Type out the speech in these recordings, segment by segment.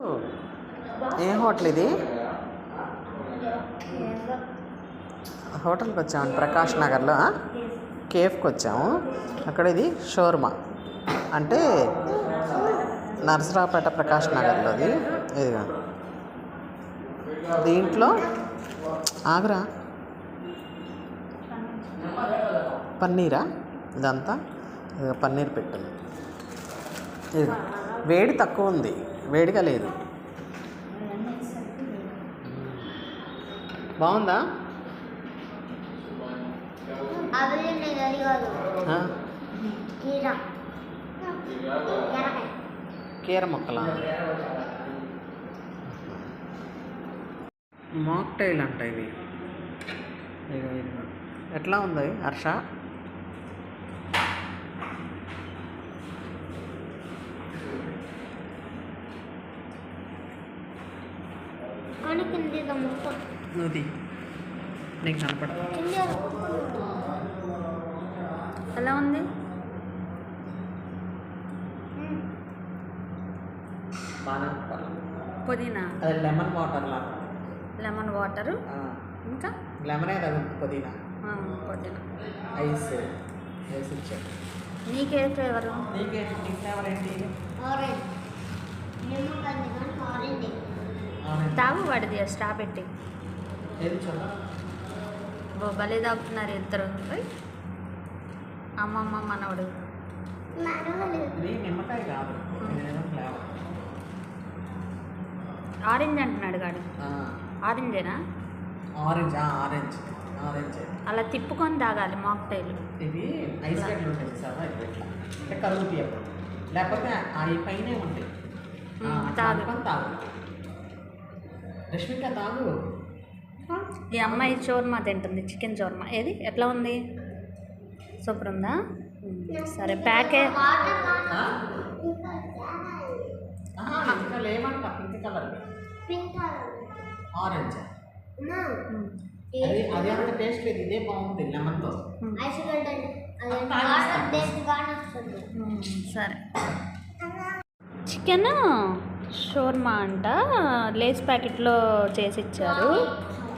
ఏ hotel ఇది? హోటల్కి వచ్చాము ప్రకాష్ నగర్లో? కేఫ్కి వచ్చాము. అక్కడ ఇది షోర్మా. అంటే నరసరావుపేట ప్రకాష్ నగర్లో ఇది ఇదిగా. దీంట్లో ఆగరా. పన్నీరా? ఇదంతా. పన్నీర్ పెట్టింది ఇది వేడి తక్కువ ఉంది. వేడిగా లేదు. బాగుందా? కీర ఎరకాయ మొక్కలా మాక్టైల్ అంట ఇది. ఎట్లా ఉంది హర్ష? కానీ కింది నీకు కనపడ ఎలా ఉంది? బాగా పుదీనా? అది లెమన్ వాటర్ లెమన్ వాటరు? ఇంకా? లెమనే అది పుదీనా. ఆ, పుదీనా. ఐస్. ఐస్ ఇచ్చాడు నీకే ఫ్లేవరు నీకే నీ ఫ్లేవర్ ఏంటి ఆరెంజ్ లెమన్ కానీ కానీ ఆరెంజ్ ఆరెంజ్. తాగు వాడిది స్టా పెట్టి. ఏది చూద్దాం ఓ భలే తాగుతున్నారు ఇద్దరు. అమ్మమ్మ మనవడు. ఆరెంజ్ అంటున్నాడు గాడు. ఆరెంజేనా? Orange orange. ఆరెంజ్. అలా తిప్పుకొని తాగాలి మాక్టైల్. ఇది ఐస్ గడ్డలు ఉంటాయి సార్ ఇట్లా. అప్పుడు లేకపోతే అవి పైనే ఉంటాయి. ఆ, మ్మ్, అట్లా తాగు. అనుకొని తాగు రష్మిక తాగు. ఈ అమ్మాయి చోర్మా తింటుంది చికెన్ చోర్మా. ఏది? ఎట్లా ఉంది? సూపర్ ఉందా సరే ప్యాకే. ఆరెంజ్. అది అది అంత టేస్ట్ లేదు ఇదే బాగుంది లెమన్తో. సరే. చికెన్? షోర్మా అంట. లేస్ ప్యాకెట్లో చేసి ఇచ్చారు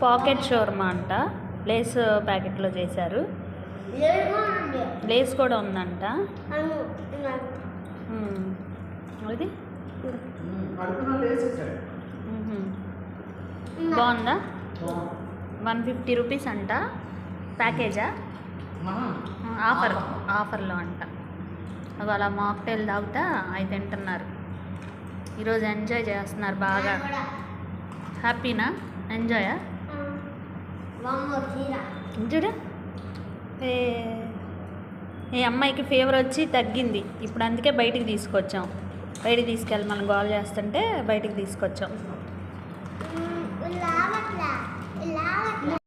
పాకెట్ షోర్మా అంట. లేస్ ప్యాకెట్లో చేశారు. లేస్ కూడా ఉందంట. అది. బాగుందా? వన్ ఫిఫ్టీ రూపీస్ అంట. ప్యాకేజా? ఆఫర్ ఆఫర్లో అంట. అలా మాక్టైల్ తాగుతా అవి తింటున్నారు. ఈరోజు ఎంజాయ్ చేస్తున్నారు బాగా. హ్యాపీనా? ఎంజాయా? చూడు. ఏ అమ్మాయికి ఫీవర్ వచ్చి తగ్గింది. ఇప్పుడు అందుకే బయటికి తీసుకొచ్చాం. బయటికి తీసుకెళ్ళి మనం గోల్ చేస్తుంటే బయటికి తీసుకొచ్చాం.